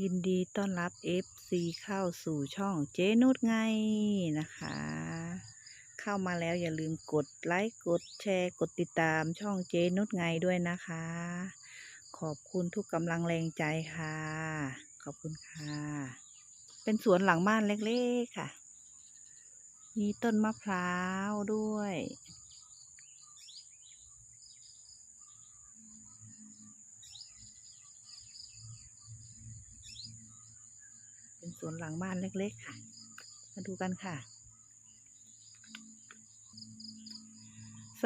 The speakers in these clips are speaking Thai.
ยินดีต้อนรับ FC เข้าสู่ช่องเจนุชไงนะคะ เข้ามาแล้วอย่าลืมกดไลค์กดแชร์กดติดตามช่องเจนุชไงด้วยนะคะ ขอบคุณทุกกำลังแรงใจค่ะ ขอบคุณค่ะ เป็นสวนหลังบ้านเล็กๆค่ะ มีต้นมะพร้าวด้วย เป็นส วนหลังบ้านเล็ก ๆ ค่ะ มาดูกันค่ะ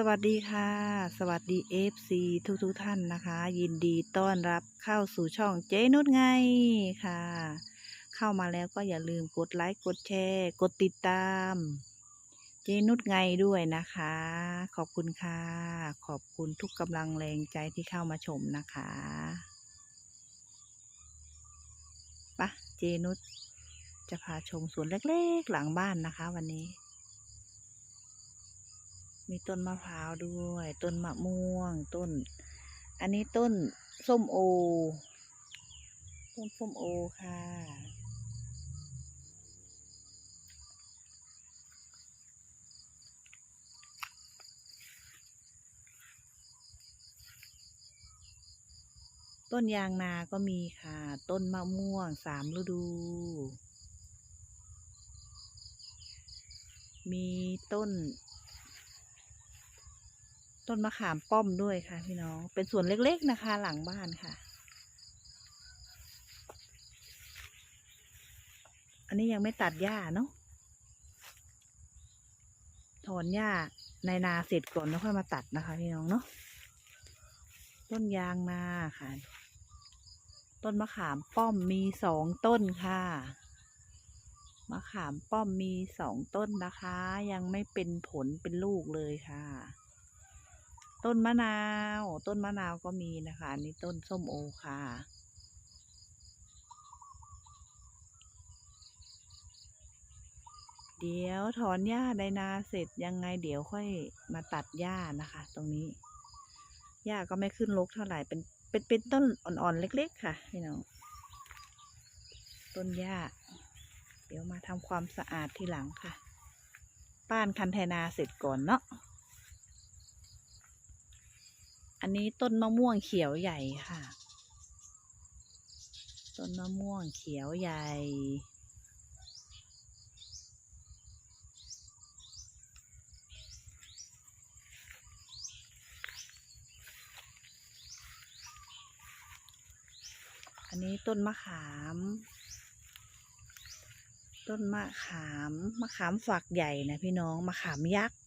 สวัสดีค่ะ สวัสดี FC ทุกๆทท่านนะคะ ยินดีต้อนรับเข้าสู่ช่องเจนุชไงค่ะ เข้ามาแล้วก็อย่าลืมกดไลค์กดแชร์ กดติดตามเจนุชไงด้วยนะคะ ขอบคุณค่ะ ขอบคุณทุกกำลังแรงใจที่เข้ามาชมนะคะปะเจนุช จะพาชมสวนเล็กๆหลังบ้านนะคะ วันนี้ มีต้นมะพร้าวด้วย ต้นมะม่วง ต้น อันนี้ต้นส้มโอ ต้นส้มโอค่ะ ต้นยางนาก็มีค่ะ ต้นมะม่วงสามฤดู มีต้น ต้นมะขามป้อมด้วยค่ะ พี่น้อง เป็นสวนเล็กๆนะคะ หลังบ้านค่ะ อันนี้ยังไม่ตัดหญ้าเนาะถอนหญ้าในนาเสร็จก่อนแล้วค่อยมาตัดนะคะ พี่น้องเนาะต้นยางนาค่ะ ต้นมะขามป้อมมีสองต้นค่ะ มะขามป้อมมีสองต้นนะคะ ยังไม่เป็นผลเป็นลูกเลยค่ะ ต้นมะนาว ต้นมะนาวก็มีนะคะอันนี้ต้นส้มโอค่ะเดี๋ยวถอนหญ้าในนาเสร็จยังไงเดี๋ยวค่อยมาตัดหญ้านะคะ ตรงนี้หญ้าก็ไม่ขึ้นรกเท่าไหร่เป็นเป็นเป็นต้นอ่อนๆเล็ก ๆ ค่ะพี่น้องต้นหญ้า ดี๋ยวมาทำความสะอาดทีหลังค่ะป้านคันไทนาเสร็จก่อนเนาะ อันนี้ต้นมะม่วงเขียวใหญ่ค่ะ ต้นมะม่วงเขียวใหญ่ อันนี้ต้นมะขาม ต้นมะขามมะขามฝักใหญ่นะพี่น้องมะขามยักษ์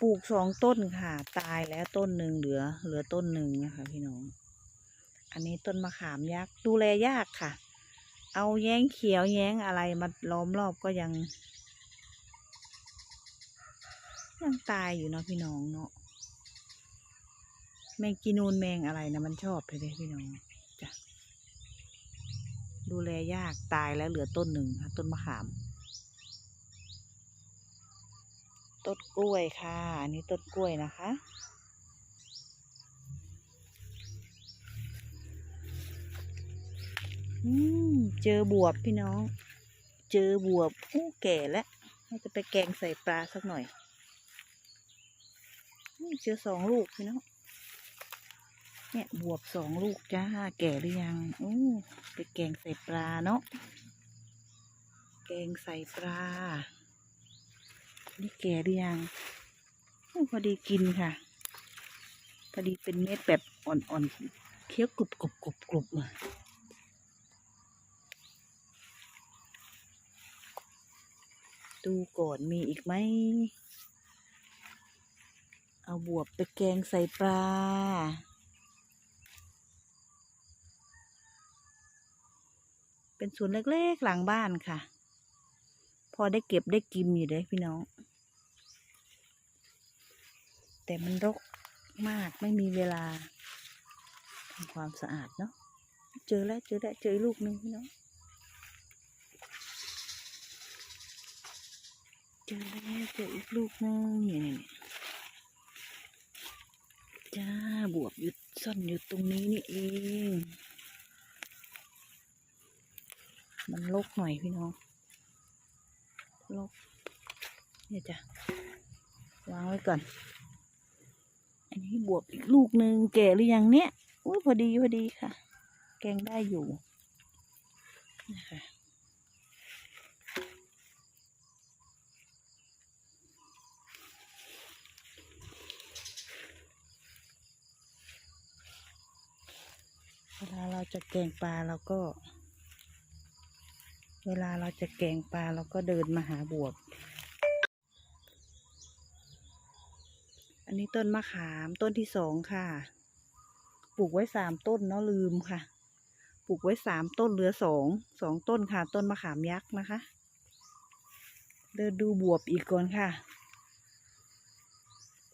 ปลูกสองต้นค่ะ ตายแล้วต้นหนึ่งเหลือ เหลือต้นหนึ่งนะคะ พี่น้อง อันนี้ต้นมะขามยักษ์ดูแลยากค่ะ เอาแย้งเขียวแย้งอะไรมาล้อมรอบก็ยัง ยังตายอยู่เนาะพี่น้องเนาะแมงกีนูนแมงอะไรนะมันชอบไปเลยพี่น้องจ้ะ ดูแลยากตายแล้วเหลือต้นหนึ่งค่ะต้นมะขาม ต้นกล้วยค่ะอันนี้ต้นกล้วยนะคะ อืมเจอบวบพี่น้อง เจอบวบอู้แก่แล้วเราจะไปแกงใส่ปลาสักหน่อยอเจอสองลูกพี่น้อง เนี่ยบวบสองลูกจ้าแก่หรือยังอู้ไปแกงใส่ปลาเนาะแกงใส่ปลา นี่แก่หรือยังอู้พอดีกินค่ะ พอดีเป็นเม็ดแบบอ่อนๆเคี้ยวกรุบกรุบกรุบกรุบเลยดูก่อนมีอีกไหม เอาบวบไปแกงใส่ปลา เป็นสวนเล็กๆหลังบ้านค่ะ พอได้เก็บได้กินอยู่เลยพี่น้อง แต่มันรกมากไม่มีเวลาทำความสะอาดเนาะเจอแล้วเจอแล้วเจออีกลูกหนึ่งพี่น้องเจอแล้วเจออีกลูกหนึงนี่นี่นี่จ้าบวบอยู่ซ่อนอยู่ตรงนี้นี่เอง มันลกหน่อยพี่น้องลกเนี่ยจ้ะวางไว้ก่อน อันนี้บวบอีกลูกหนึ่งแก่หรือยังเนี่ยอุ้ยพอดีพอดีค่ะ แกงได้อยู่นะคะเวลาเราจะแกงปลาเราก็ เวลาเราจะแกงปลาเราก็เดินมาหาบวบ อันนี้ต้นมะขามต้นที่สองค่ะ ปลูกไว้สามต้นเนาะลืมค่ะ ปลูกไว้สามต้นเหลือสอง สองต้นค่ะ ต้นมะขามยักษ์นะคะ เดินดูบวบอีกก่อนค่ะ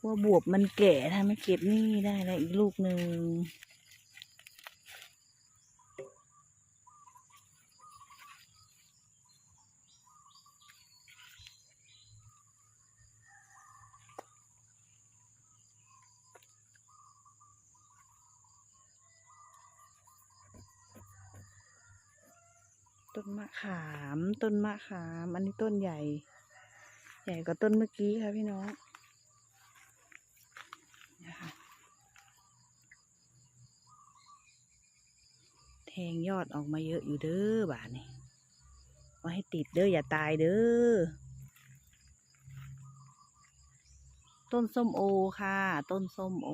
ว่าบวบมันแก่ถ้าไม่เก็บนี่ได้แล้วอีกลูกหนึ่ง ต้นมะขาม ต้นมะขาม อันนี้ต้นใหญ่ ใหญ่กว่าต้นเมื่อกี้ค่ะพี่น้องนะคะแทงยอดออกมาเยอะอยู่เด้อบาทนี่ไว้ให้ติดเด้ออย่าตายเด้อ ต้นส้มโอค่ะ ต้นส้มโอ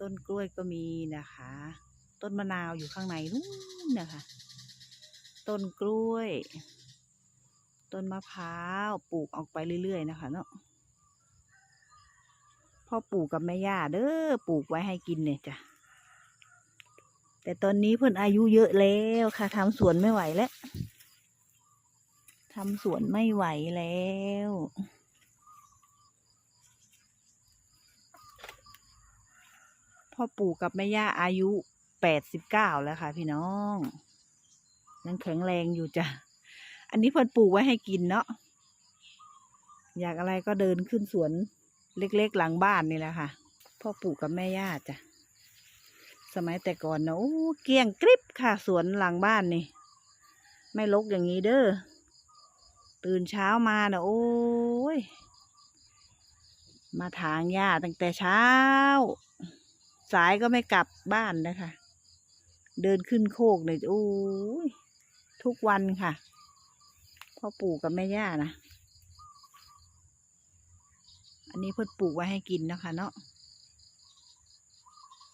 ต้นกล้วยก็มีนะคะ ต้นมะนาวอยู่ข้างในนู้นนะคะ ต้นกล้วย ต้นมะพร้าวปลูกออกไปเรื่อยๆ นะคะเนาะพ่อปลูกกับแม่ย่าเด้อปลูกไว้ให้กินเนี่ยจ้ะแต่ตอนนี้เพิ่นอายุเยอะแล้วค่ะทำสวนไม่ไหวแล้วทำสวนไม่ไหวแล้ว พ่อปู่กับแม่ย่าอายุแปดสิบเก้าแล้วค่ะ พี่น้องยังแข็งแรงอยู่จ้ะ อันนี้เพิ่นปลูกไว้ให้กินเนาะ อยากอะไรก็เดินขึ้นสวนเล็กๆหลังบ้านนี่แหละค่ะ พ่อปู่กับแม่ย่าจ้ะ สมัยแต่ก่อนเนาะโอ้เกี้ยงกริบค่ะสวนหลังบ้านนี่ ไม่ลกอย่างนี้เด้อ ตื่นเช้ามาเนาะโอ้ย มาถางหญ้าตั้งแต่เช้า สายก็ไม่กลับบ้านนะคะ เดินขึ้นโคกเลยโอ้ยทุกวันค่ะพ่อปู่กับแม่ย่านะอันนี้เพิ่นปลูกไว้ให้กินนะคะ เนาะ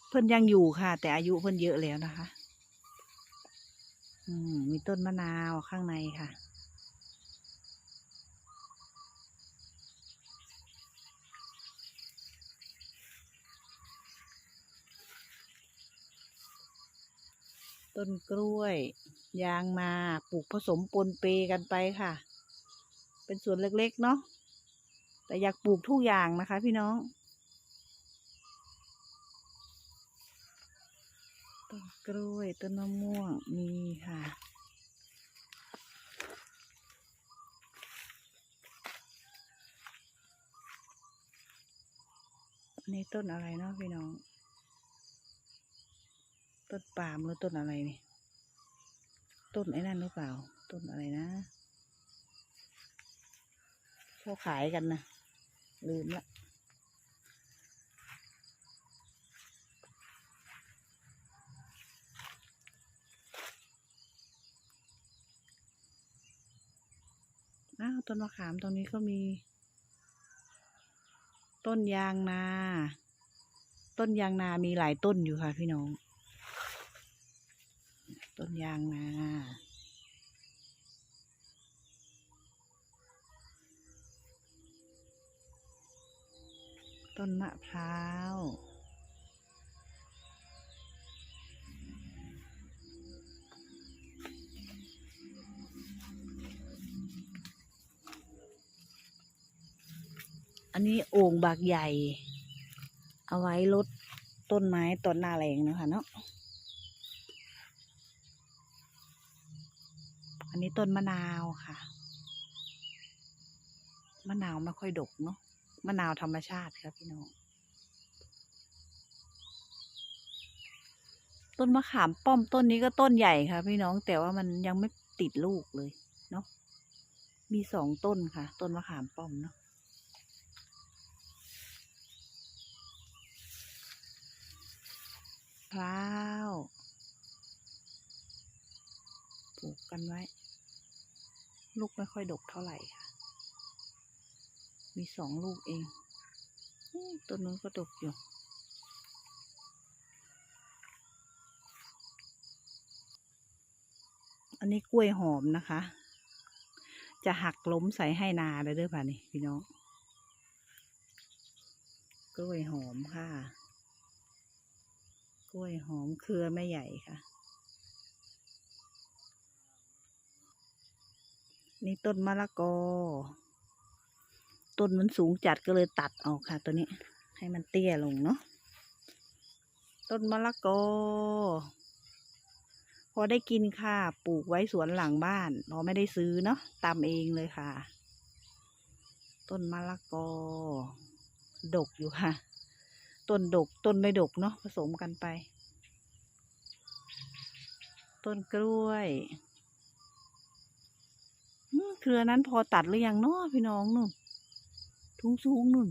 เพิ่นยังอยู่ค่ะ แต่อายุเพิ่นเยอะแล้วนะคะ อืมมีต้นมะนาวข้างในค่ะ ต้นกล้วย ยางนาปลูกผสมปนเปกันไปค่ะ เป็นสวนเล็กๆเนาะแต่อยากปลูกทุกอย่างนะคะ พี่น้องต้นกล้วยต้นมะม่วงมีค่ะอันต้นอะไรเนาะพี่น้อง ต้นปาล์มหรือต้นอะไรนี่ ต้นไอ้นั่นหรือเปล่า ต้นอะไรนะเขาขายกันนะลืมละอ้าวต้นมะขามตรงนี้ก็มี ต้นยางนา ต้นยางนามีหลายต้นอยู่ค่ะพี่น้อง ต้นยางนาต้นมะพร้าว อันนี้โอ่งบากใหญ่ เอาไว้ลดต้นไม้ต้นหน้าแรงนะคะเนาะ อันนี้ต้นมะนาวค่ะ มะนาวไม่ค่อยดกเนาะ มะนาวธรรมชาติครับพี่น้อง ต้นมะขามป้อมต้นนี้ก็ต้นใหญ่ค่ะ พี่น้องแต่ว่ามันยังไม่ติดลูกเลยเนาะ มีสองต้นค่ะ ต้นมะขามป้อมเนาะพร้าวปลูกกันไว้ ลูกไม่ค่อยดกเท่าไหร่ค่ะ มีสองลูกเองต้นนู้นก็ดกอยู่ อันนี้กล้วยหอมนะคะ จะหักล้มใส่ให้นาเลยเด้อป่ะนี่พี่น้อง กล้วยหอมค่ะ กล้วยหอมเครือไม่ใหญ่ค่ะ นี่ต้นมะละกอ ต้นมันสูงจัดก็เลยตัดออกค่ะ ตัวนี้ ให้มันเตี้ยลงเนาะ ต้นมะละกอ พอได้กินค่ะ ปลูกไว้สวนหลังบ้านเราไม่ได้ซื้อเนาะตามเองเลยค่ะ ต้นมะละกอ ดกอยู่ค่ะ ต้นดก ต้นไม่ดกเนาะผสมกันไป ต้นกล้วย เครือนั้นพอตัดหรือยังเนาะพี่น้องนู่นทุ้งสูงนู่น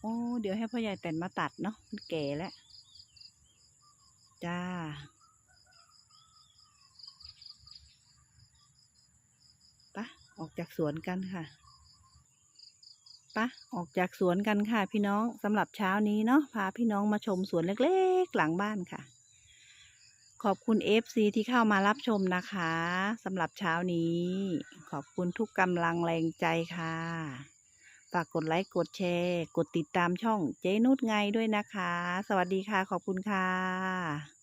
โอ้เดี๋ยวให้พ่อใหญ่แต่นมาตัดเนาะมันแก่แล้ว จ้า ปะ ออกจากสวนกันค่ะ ปะ ออกจากสวนกันค่ะ พี่น้องสำหรับเช้านี้เนาะพาพี่น้องมาชมสวนเล็กๆ หลังบ้านค่ะ ขอบคุณ FC ที่เข้ามารับชมนะคะสำหรับเช้านี้ ขอบคุณทุกกำลังแรงใจค่ะ ฝากกดไลค์ กดแชร์ กดติดตามช่องเจนุชไงด้วยนะคะ สวัสดีค่ะ ขอบคุณค่ะ